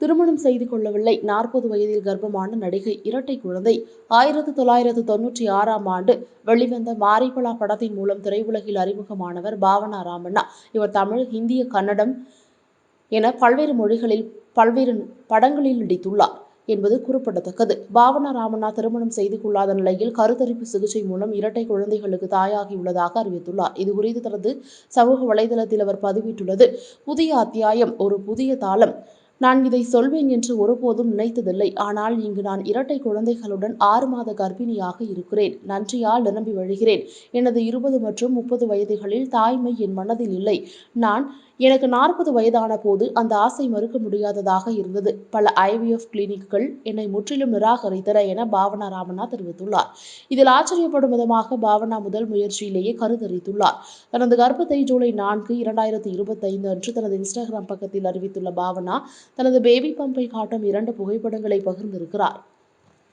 திருமணம் செய்து கொள்ளவில்லை. நாற்பது வயதில் கர்ப்பமான நடிகை இரட்டை குழந்தை ஆயிரத்து தொள்ளாயிரத்து தொன்னூற்றி ஆறாம் ஆண்டு வெளிவந்த மாரிபலா படத்தின் மூலம் திரையுலகில் அறிமுகமானவர் பாவனா ராமண்ணா. இவர் தமிழ் இந்திய கன்னடம் என பல்வேறு மொழிகளில் பல்வேறு படங்களில் நடித்துள்ளார் என்பது குறிப்பிடத்தக்கது. பாவனா ராமண்ணா திருமணம் செய்து கொள்ளாத நிலையில் கருத்தரிப்பு சிகிச்சை மூலம் இரட்டை குழந்தைகளுக்கு தாயாகியுள்ளதாக அறிவித்துள்ளார். இது குறித்து தனது சமூக வலைதளத்தில் அவர் பதிவிட்டுள்ளது. புதிய அத்தியாயம் ஒரு புதிய தாளம் நான் இதை சொல்வேன் என்று ஒருபோதும் நினைத்ததில்லை. ஆனால் இங்கு நான் இரட்டை குழந்தைகளுடன் ஆறு மாத கர்ப்பிணியாக இருக்கிறேன். நன்றியால் நிரம்பி வழிகிறேன். எனது இருபது மற்றும் முப்பது வயதுகளில் தாய்மை என் மனதில் இல்லை. நான் எனக்கு நாற்பது வயதான போது அந்த ஆசை மறுக்க முடியாததாக இருந்தது. பல ஐவிஎஃப் கிளினிக்குகள் என்னை முற்றிலும் நிராகரித்தன என பாவனா ராமண்ணா தெரிவித்துள்ளார். இதில் ஆச்சரியப்படும் விதமாக பாவனா முதல் முயற்சியிலேயே கருத்தரித்துள்ளார் தனது கர்ப்பத்தை ஜூலை நான்கு இரண்டாயிரத்தி இருபத்தைந்து அன்று தனது இன்ஸ்டாகிராம் பக்கத்தில் அறிவித்துள்ள பாவனா தனது பேபி பம்பை காட்டும் இரண்டு புகைப்படங்களை பகிர்ந்திருக்கிறார்.